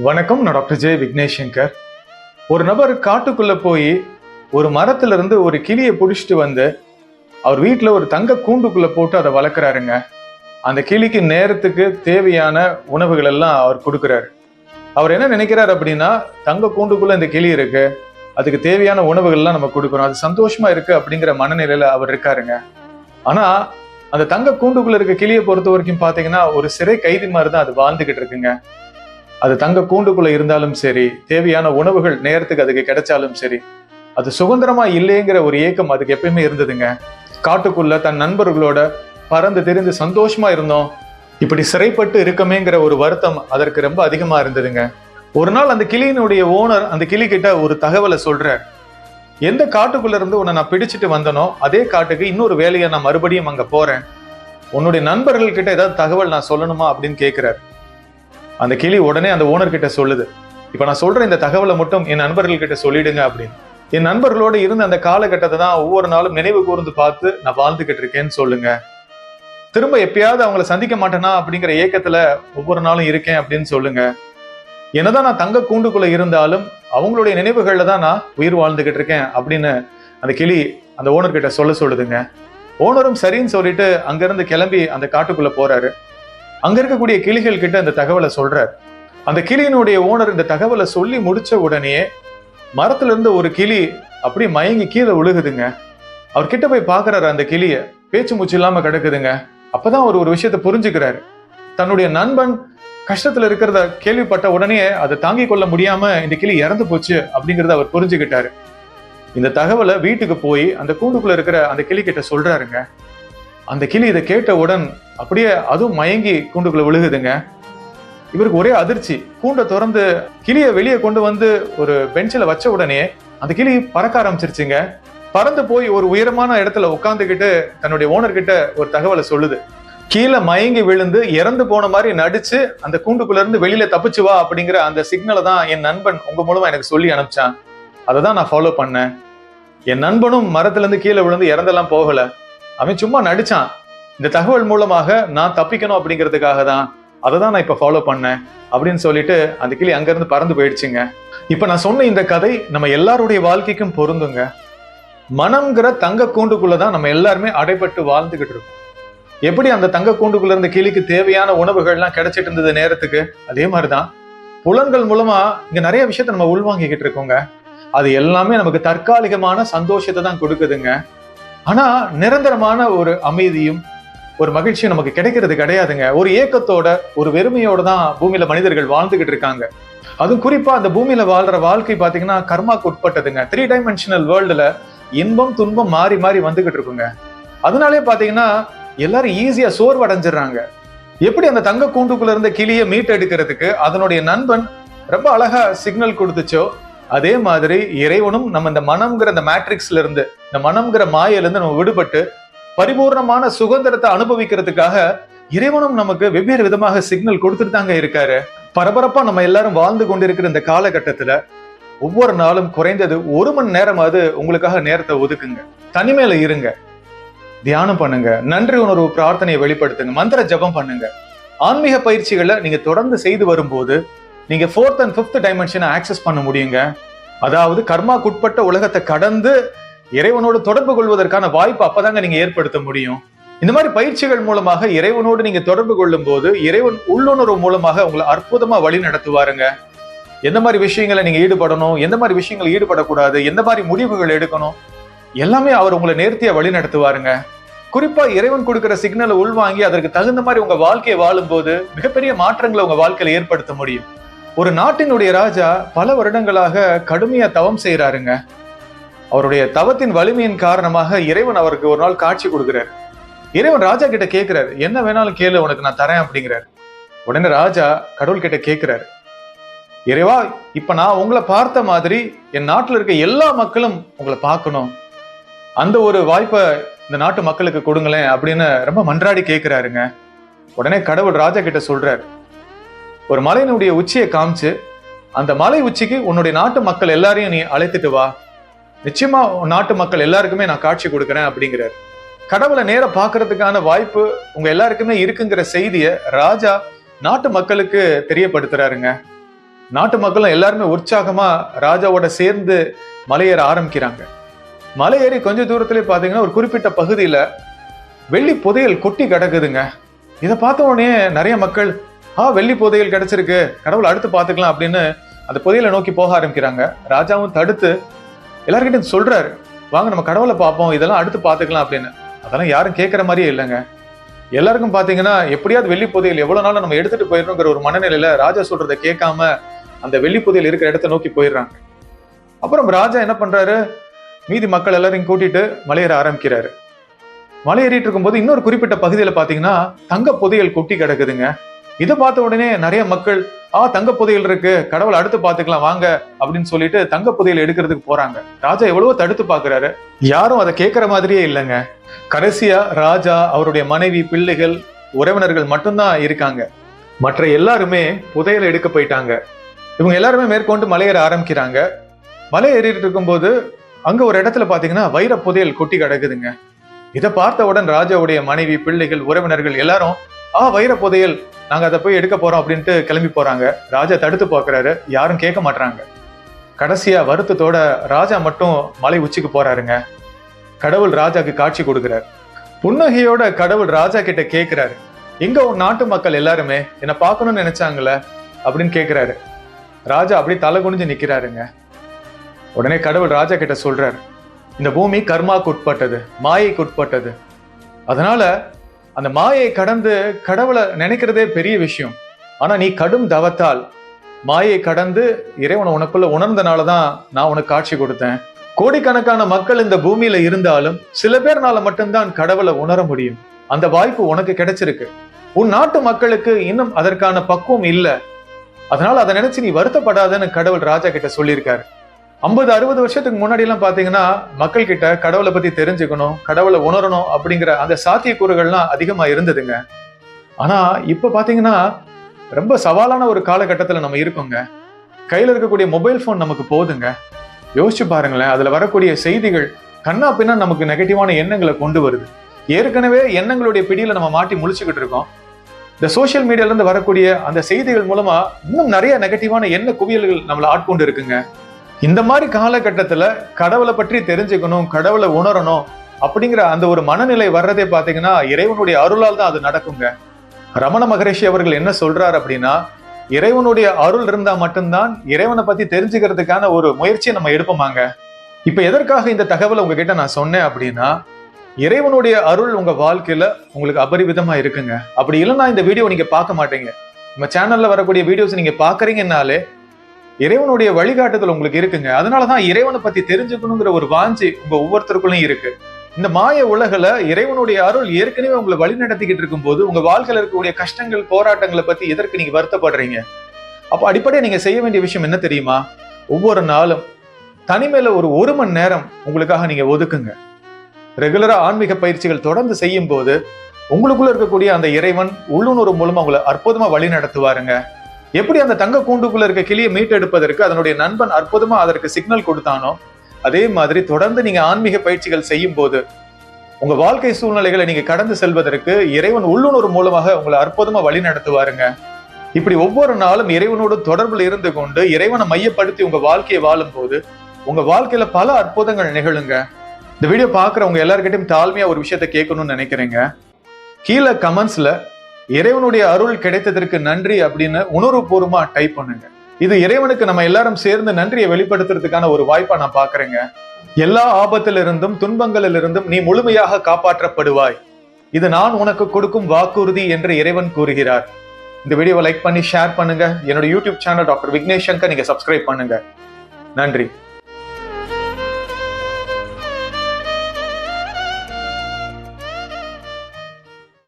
வணக்கம் நான் doctor J Vignesh Shankar ஒரு நபர் காட்டுக்குள்ள போய் ஒரு மரத்துல இருந்து ஒரு கிளியை பிடிச்சிட்டு வந்து அவர் வீட்டில் ஒரு தங்க கூண்டுக்குள்ள போட்டு அதை வளர்க்குறாருங்க. அந்த கிளிக்கு நேரத்துக்கு தேவையான உணவுகள் எல்லாம் அவர் கொடுக்குறாரு. அவர் என்ன நினைக்கிறார் அப்படின்னா தங்க கூண்டுக்குள்ள இந்த கிளி இருக்கு அதுக்கு தேவையான உணவுகள்லாம் நம்ம கொடுக்குறோம் அது சந்தோஷமா இருக்கு அப்படிங்கிற மனநிலையில அவர் இருக்காருங்க. ஆனா அந்த தங்க கூண்டுக்குள்ள இருக்க கிளியை பொறுத்த வரைக்கும் பாத்தீங்கன்னா ஒரு சிறை கைதி மாதிரி தான் அது வாழ்ந்துகிட்டு இருக்குங்க. அது தங்க கூண்டுக்குள்ள இருந்தாலும் சரி தேவையான உணவுகள் நேரத்துக்கு அதுக்கு கிடைச்சாலும் சரி அது சுதந்திரமா இல்லைங்கிற ஒரு ஏக்கம் அதுக்கு எப்பயுமே இருந்ததுங்க. காட்டுக்குள்ள தன் நண்பர்களோட பறந்து தெரிந்து சந்தோஷமா இருந்தோம். இப்படி சிறைப்பட்டு இருக்கமேங்கிற ஒரு வருத்தம் அதற்கு ரொம்ப அதிகமா இருந்ததுங்க. ஒரு நாள் அந்த கிளியினுடைய ஓனர் அந்த கிளி கிட்ட ஒரு தகவலை சொல்றார் எந்த காட்டுக்குள்ள இருந்து உன்னை நான் பிடிச்சிட்டு வந்தனோ அதே காட்டுக்கு இன்னொரு வேலையை நான் மறுபடியும் அங்க போறேன். உன்னுடைய நண்பர்கள் கிட்ட ஏதாவது தகவல் நான் சொல்லணுமா? அப்படின்னு கேட்கிறார் அந்த கிளி உடனே அந்த ஓனர் கிட்ட சொல்லுது இப்ப நான் சொல்ற இந்த தகவலை மட்டும் என் நண்பர்கள் கிட்ட சொல்லிடுங்க அப்படின்னு. என் நண்பர்களோட இருந்த அந்த காலகட்டத்தை தான் ஒவ்வொரு நாளும் நினைவு கூர்ந்து பார்த்து நான் வாழ்ந்துகிட்டு இருக்கேன்னு சொல்லுங்க. திரும்ப எப்பயாவது அவங்கள சந்திக்க மாட்டேனா அப்படிங்கிற ஏக்கத்துல ஒவ்வொரு நாளும் இருக்கேன் அப்படின்னு சொல்லுங்க. என்னதான் நான் தங்க கூண்டுக்குள்ள இருந்தாலும் அவங்களுடைய நினைவுகள்ல தான் நான் உயிர் வாழ்ந்துகிட்டு இருக்கேன் அப்படின்னு அந்த கிளி அந்த ஓனர் கிட்ட சொல்ல சொல்லுதுங்க. ஓனரும் சரின்னு சொல்லிட்டு அங்கிருந்து கிளம்பி அந்த காட்டுக்குள்ள போறாரு. அங்க இருக்கக்கூடிய கிளிகள் கிட்ட அந்த தகவலை சொல்றார். அந்த கிளியினுடைய ஓனர் இந்த தகவலை சொல்லி முடிச்ச உடனே மரத்துல இருந்து ஒரு கிளி அப்படி மயங்கி கீழே விழுகுதுங்க. அவர் கிட்ட போய் பாக்குறாரு அந்த கிளிய. பேச்சு மூச்சு இல்லாம கிடக்குதுங்க. அப்பதான் அவர் ஒரு விஷயத்த புரிஞ்சுக்கிறாரு. தன்னுடைய நண்பன் கஷ்டத்துல இருக்கிறத கேள்விப்பட்ட உடனே அதை தாங்கிக் கொள்ள முடியாம இந்த கிளி இறந்து போச்சு அப்படிங்கறத அவர் புரிஞ்சுக்கிட்டாரு. இந்த தகவலை வீட்டுக்கு போய் அந்த கூண்டுக்குள்ள இருக்கிற அந்த கிளி கிட்ட சொல்றாருங்க. அந்த கிளி இதை கேட்டவுடன் அப்படியே அதுவும் மயங்கி கூண்டுக்குள்ள விழுகுதுங்க. இவருக்கு ஒரே அதிர்ச்சி. கூண்டை திறந்து கிளியை வெளியே கொண்டு வந்து ஒரு பெஞ்சில் வச்ச உடனே அந்த கிளி பறக்க ஆரம்பிச்சிருச்சுங்க. பறந்து போய் ஒரு உயரமான இடத்துல உட்காந்துக்கிட்டு தன்னுடைய ஓனர்கிட்ட ஒரு தகவலை சொல்லுது. கீழே மயங்கி விழுந்து இறந்து போன மாதிரி நடிச்சு அந்த கூண்டுக்குள்ள இருந்து வெளியில தப்பிச்சு வா அப்படிங்கிற அந்த சிக்னலை தான் என் நண்பன் உங்க மூலமா எனக்கு சொல்லி அனுப்பிச்சான். அதை தான் நான் ஃபாலோ பண்ணேன். என் நண்பனும் மரத்துல இருந்து கீழே விழுந்து இறந்தெல்லாம் போகல. அவன் சும்மா நடிச்சான். இந்த தகவல் மூலமாக நான் தப்பிக்கணும் அப்படிங்கிறதுக்காக தான். அதை தான் நான் இப்போ ஃபாலோ பண்ணேன். அப்படின்னு சொல்லிட்டு அந்த கிளி அங்கிருந்து பறந்து போயிடுச்சுங்க. இப்ப நான் சொன்ன இந்த கதை நம்ம எல்லாருடைய வாழ்க்கைக்கும் பொருந்துங்க. மனம்ங்கிற தங்க கூண்டுக்குள்ளே தான் நம்ம எல்லாருமே அடைபட்டு வாழ்ந்துகிட்டு இருக்கோம். எப்படி அந்த தங்க கூண்டுக்குள்ள இருந்த கிளிக்கு தேவையான உணவுகள்லாம் கிடைச்சிட்டு இருந்தது நேரத்துக்கு? அதே மாதிரிதான். புலன்கள் மூலமா இங்க நிறைய விஷயத்த நம்ம உள்வாங்கிக்கிட்டு இருக்கோங்க. அது எல்லாமே நமக்கு தற்காலிகமான சந்தோஷத்தை தான் கொடுக்குதுங்க. ஆனா நிரந்தரமான ஒரு அமைதியும் ஒரு மகிழ்ச்சியும் நமக்கு கிடைக்கிறது கிடையாதுங்க. ஒரு ஏக்கத்தோட ஒரு வெறுமையோட தான் பூமியில மனிதர்கள் வாழ்ந்துகிட்டு இருக்காங்க. அதுவும் குறிப்பா அந்த பூமியில வாழ்ற வாழ்க்கை பாத்தீங்கன்னா கர்மாக்கு உட்பட்டதுங்க. த்ரீ டைமென்ஷனல் வேர்ல்டுல இன்பம் துன்பம் மாறி மாறி வந்துகிட்டு இருக்குங்க. அதனாலே பாத்தீங்கன்னா எல்லாரும் ஈஸியா சோர்வடைஞ்சிடுறாங்க. எப்படி அந்த தங்க கூண்டுக்குள்ள இருந்த கிளியை மீட் எடுக்கிறதுக்கு அதனுடைய நண்பன் ரொம்ப அழகா சிக்னல் கொடுத்துச்சோ அதே மாதிரி இறைவனும் நம்ம இந்த மனம்ங்கிற இந்த மேட்ரிக்ஸ்ல இருந்து இந்த மனம்ங்கிற மாயில இருந்து நம்ம விடுபட்டு பரிபூர்ணமான சுதந்திரத்தை அனுபவிக்கிறதுக்காக இறைவனும் நமக்கு வெவ்வேறு விதமாக சிக்னல் கொடுத்துட்டு தாங்க இருக்காரு. பரபரப்பா நம்ம எல்லாரும் வாழ்ந்து கொண்டிருக்கிற இந்த காலகட்டத்துல ஒவ்வொரு நாளும் குறைந்தது ஒரு மணி நேரமாவது உங்களுக்காக நேரத்தை ஒதுக்குங்க. தனிமையில இருங்க. தியானம் பண்ணுங்க. நன்றி உணர்வு பிரார்த்தனையை வெளிப்படுத்துங்க. மந்திர ஜபம் பண்ணுங்க. ஆன்மீக பயிற்சிகளை நீங்க தொடர்ந்து செய்து வரும்போது நீங்க ஃபோர்த் அண்ட் ஃபிஃப்த் டைமென்ஷனை ஆக்சஸ் பண்ண முடியுங்க. அதாவது கர்மாக்குட்பட்ட உலகத்தை கடந்து இறைவனோடு தொடர்பு கொள்வதற்கான வாய்ப்பு அப்பதாங்க நீங்க ஏற்படுத்த முடியும். இந்த மாதிரி பயிற்சிகள் மூலமாக இறைவனோடு நீங்க தொடர்பு கொள்ளும் போது இறைவன் உள்ளுணர்வு மூலமாக உங்களை அற்புதமா வழி நடத்துவாருங்க. எந்த மாதிரி விஷயங்களை நீங்க ஈடுபடணும் எந்த மாதிரி விஷயங்கள் ஈடுபடக்கூடாது எந்த மாதிரி முடிவுகள் எடுக்கணும் எல்லாமே அவர் உங்களை நேர்த்தியா வழி நடத்துவாருங்க. குறிப்பா இறைவன் கொடுக்கிற சிக்னலை உள்வாங்கி அதற்கு தகுந்த மாதிரி உங்க வாழ்க்கையை வாழும்போது மிகப்பெரிய மாற்றங்களை உங்க வாழ்க்கையில ஏற்படுத்த முடியும். ஒரு நாட்டினுடைய ராஜா பல வருடங்களாக கடுமையா தவம் செய்யறாருங்க அவருடைய தவத்தின் வலிமையின் காரணமாக இறைவன் அவருக்கு ஒரு நாள் காட்சி கொடுக்கிறார். இறைவன் ராஜா கிட்ட கேட்கிறாரு என்ன வேணாலும் கேளு உனக்கு நான் தரேன் அப்படிங்கிறார். உடனே ராஜா கடவுள் கிட்ட கேட்கிறார் இறைவா இப்ப நான் உங்களை பார்த்த மாதிரி என் நாட்டுல இருக்க எல்லா மக்களும் உங்களை பார்க்கணும். அந்த ஒரு வாய்ப்பை இந்த நாட்டு மக்களுக்கு கொடுங்களேன் அப்படின்னு ரொம்ப மன்றாடி கேட்கிறாருங்க உடனே கடவுள் ராஜா கிட்ட சொல்றாரு ஒரு மலையினுடைய உச்சியை காமிச்சு அந்த மலை உச்சிக்கு உன்னுடைய நாட்டு மக்கள் எல்லாரையும் நீ அழைத்துட்டு வா. நிச்சயமா நாட்டு மக்கள் எல்லாருக்குமே நான் காட்சி கொடுக்குறேன் அப்படிங்கிறார். கடவுளை நேர பார்க்கறதுக்கான வாய்ப்பு உங்க எல்லாருக்குமே இருக்குங்கிற செய்தியை ராஜா நாட்டு மக்களுக்கு தெரியப்படுத்துறாருங்க. நாட்டு மக்களும் எல்லாருமே உற்சாகமா ராஜாவோட சேர்ந்து மலையேற ஆரம்பிக்கிறாங்க. மலை ஏறி கொஞ்ச தூரத்திலே பாத்தீங்கன்னா ஒரு குறிப்பிட்ட பகுதியில வெள்ளி புதையல் கொட்டி கிடக்குதுங்க. இதை பார்த்த உடனே நிறைய மக்கள் ஆ வெள்ளி புதையல் கிடைச்சிருக்கு. கடவுள் அடுத்து பார்த்துக்கலாம் அப்படின்னு அந்த புதையலை நோக்கி போக ஆரம்பிக்கிறாங்க. ராஜாவும் தடுத்து எல்லார்கிட்டையும் சொல்றாரு. வாங்க நம்ம கடவுளை பார்ப்போம். இதெல்லாம் அடுத்து பார்த்துக்கலாம் அப்படின்னு. அதெல்லாம் யாரும் கேட்குற மாதிரியே இல்லைங்க. எல்லாருக்கும் பார்த்தீங்கன்னா எப்படியாவது வெள்ளி புதையல் எவ்வளோ நாள் நம்ம எடுத்துட்டு போயிடணுங்கிற ஒரு மனநிலையில ராஜா சொல்றதை கேட்காம அந்த வெள்ளி புதையல் இருக்கிற இடத்த நோக்கி போயிடுறாங்க. அப்புறம் ராஜா என்ன பண்றாரு? மீதி மக்கள் எல்லாரையும் கூட்டிட்டு மலையேற ஆரம்பிக்கிறாரு. மலையேறிட்டு இருக்கும்போது இன்னொரு குறிப்பிட்ட பகுதியில் பார்த்தீங்கன்னா தங்க புதையல் கொட்டி கிடக்குதுங்க. இதை பார்த்த உடனே நிறைய மக்கள் ஆ தங்க புதையல் இருக்கு கடவுள் அடுத்து பாத்துக்கலாம் வாங்க அப்படின்னு சொல்லிட்டு தங்க புதையல் எடுக்கிறதுக்கு போறாங்க. ராஜா எவ்வளவோ தடுத்து பாக்குறாரு யாரும் அதை கேட்கற மாதிரியே இல்லைங்க. கடைசியா ராஜா அவருடைய மனைவி பிள்ளைகள் உறவினர்கள் மட்டும்தான் இருக்காங்க. மற்ற எல்லாருமே புதையல் எடுக்க போயிட்டாங்க. இவங்க எல்லாருமே மேற்கொண்டு மலையேற ஆரம்பிக்கிறாங்க. மலை ஏறிட்டு இருக்கும்போது அங்க ஒரு இடத்துல பாத்தீங்கன்னா வைர புதையல் கொட்டி கிடக்குதுங்க. இதை பார்த்தவுடன் ராஜாவுடைய மனைவி பிள்ளைகள் உறவினர்கள் எல்லாரும் ஆ வைர புதையல். நாங்க அதை போய் எடுக்க போறோம் அப்படின்ட்டு கிளம்பி போறாங்க. ராஜா தடுத்து பார்க்கறாரு. யாரும் கேட்க மாட்டாங்க கடைசியா வருத்தத்தோட ராஜா மட்டும் மலை உச்சிக்கு போறாருங்க. கடவுள் ராஜாக்கு காட்சி கொடுக்கிறார். புன்னகையோட கடவுள் ராஜா கிட்ட கேட்கிறாரு. எங்க உன் நாட்டு மக்கள் எல்லாருமே? என்னை பார்க்கணும்னு நினைச்சாங்களே? அப்படின்னு கேட்கிறாரு. ராஜா அப்படி தலை குனிஞ்சு நிக்கிறாருங்க. உடனே கடவுள் ராஜா கிட்ட சொல்றாரு. இந்த பூமி கர்மாக்கு உட்பட்டது மாயைக்கு உட்பட்டது. அதனால அந்த மாயை கடந்து கடவுளை நினைக்கிறதே பெரிய விஷயம். ஆனா நீ கடும் தவத்தால் மாயை கடந்து இறைவனை உனக்குள்ள உணர்ந்தனால தான் நான் உனக்கு காட்சி கொடுத்தேன். கோடிக்கணக்கான மக்கள் இந்த பூமியில இருந்தாலும் சில பேர்னால மட்டும்தான் கடவுளை உணர முடியும். அந்த வாய்ப்பு உனக்கு கிடைச்சிருக்கு. உன் நாட்டு மக்களுக்கு இன்னும் அதற்கான பக்குவம் இல்லை. அதனால அதை நினைச்சு நீ வருத்தப்படாதன்னு கடவுள் ராஜா கிட்ட சொல்லியிருக்காரு. ஐம்பது அறுபது வருஷத்துக்கு முன்னாடி எல்லாம் பாத்தீங்கன்னா மக்கள் கிட்ட கடவுளை பத்தி தெரிஞ்சுக்கணும் கடவுளை உணரணும் அப்படிங்கிற அந்த சாத்தியக்கூறுகள்லாம் அதிகமா இருந்ததுங்க. ஆனா இப்ப பாத்தீங்கன்னா ரொம்ப சவாலான ஒரு காலகட்டத்துல நம்ம இருக்கோங்க. கையில இருக்கக்கூடிய மொபைல் ஃபோன் நமக்கு போதுங்க. யோசிச்சு பாருங்களேன் அதுல வரக்கூடிய செய்திகள் கண்ணா பின்னா நமக்கு நெகட்டிவான எண்ணங்களை கொண்டு வருது. ஏற்கனவே எண்ணங்களுடைய பிடியில நம்ம மாட்டி முழிச்சுக்கிட்டு இருக்கோம். இந்த சோஷியல் மீடியால இருந்து வரக்கூடிய அந்த செய்திகள் மூலமா இன்னும் நிறைய நெகட்டிவான எண்ண குவியல்கள் நம்மளை ஆட்கொண்டு இருக்குங்க. இந்த மாதிரி காலகட்டத்தில் கடவுளை பற்றி தெரிஞ்சுக்கணும் கடவுளை உணரணும் அப்படிங்கிற அந்த ஒரு மனநிலை வர்றதே பார்த்தீங்கன்னா இறைவனுடைய அருளால் தான் அது நடக்குங்க. ரமண மகரிஷி அவர்கள் என்ன சொல்றார் அப்படின்னா இறைவனுடைய அருள் இருந்தா மட்டும்தான் இறைவனை பத்தி தெரிஞ்சுக்கிறதுக்கான ஒரு முயற்சியை நம்ம எடுப்போமாங்க. இப்ப எதற்காக இந்த தகவலை உங்ககிட்ட நான் சொன்னேன் அப்படின்னா இறைவனுடைய அருள் உங்க வாழ்க்கையில உங்களுக்கு அபரிவிதமா இருக்குங்க. அப்படி இல்லைன்னா இந்த வீடியோ நீங்க பார்க்க மாட்டீங்க. நம்ம சேனல்ல வரக்கூடிய வீடியோஸ் நீங்க பாக்குறீங்கன்னாலே இறைவனுடைய வழிகாட்டுதல் உங்களுக்கு இருக்குங்க. அதனாலதான் இறைவனை பத்தி தெரிஞ்சுக்கணுங்கிற ஒரு வாஞ்சி உங்க ஒவ்வொருத்தருக்குள்ளயும் இருக்கு. இந்த மாய உலகுல இறைவனுடைய அருள் ஏற்கனவே உங்களை வழி நடத்திக்கிட்டு இருக்கும்போது உங்க வாழ்க்கையில் இருக்கக்கூடிய கஷ்டங்கள் போராட்டங்களை பத்தி எதற்கு நீங்க வருத்தப்படுறீங்க? அப்போ அடிப்படையா நீங்க செய்ய வேண்டிய விஷயம் என்ன தெரியுமா? ஒவ்வொரு நாளும் தனிமையில ஒரு ஒரு மணி நேரம் உங்களுக்காக நீங்க ஒதுக்குங்க. ரெகுலரா ஆன்மீக பயிற்சிகள் தொடர்ந்து செய்யும் போது உங்களுக்குள்ள இருக்கக்கூடிய அந்த இறைவன் உள்ளுணர்வு மூலமா உங்களை அற்புதமா வழி நடத்துவாருங்க எப்படி அந்த தங்க கூண்டுக்குள்ள இருக்க கிளியை மீட்டெடுப்பதற்கு அதனுடைய நண்பன் அற்புதமா அதற்கு சிக்னல் கொடுத்தானோ? அதே மாதிரி தொடர்ந்து நீங்க ஆன்மீக பயிற்சிகள் செய்யும் போது உங்க வாழ்க்கை சூழ்நிலைகளை நீங்க கடந்து செல்வதற்கு இறைவன் உள்ளுணர்வு மூலமாக உங்களை அற்புதமா வழி நடத்துவாருங்க. இப்படி ஒவ்வொரு நாளும் இறைவனோடு தொடர்பில் இருந்து கொண்டு இறைவனை மையப்படுத்தி உங்க வாழ்க்கையை வாழும் போது உங்க வாழ்க்கையில பல அற்புதங்கள் நிகழுங்க. இந்த வீடியோ பாக்குறவங்க எல்லாருக்கிட்டையும் தாழ்மையா ஒரு விஷயத்த கேட்கணும்னு நினைக்கிறேங்க. கீழே கமெண்ட்ஸ்ல இறைவனுடைய அருள் கிடைத்ததற்கு நன்றி அப்படின்னு உணர்வுபூர்வமா டைப் பண்ணுங்க. இது இறைவனுக்கு நம்ம எல்லாரும் சேர்ந்து நன்றியை வெளிப்படுத்துறதுக்கான ஒரு வாய்ப்பா நான் பாக்குறேங்க. எல்லா ஆபத்திலிருந்தும் துன்பங்களிலிருந்தும் நீ முழுமையாக காப்பாற்றப்படுவாய். இது நான் உனக்கு கொடுக்கும் வாக்குறுதி என்று இறைவன் கூறுகிறார். இந்த வீடியோவை லைக் பண்ணி ஷேர் பண்ணுங்க. என்னோட YouTube channel doctor Vignesh Shankar நீங்க சப்ஸ்கிரைப் பண்ணுங்க. நன்றி.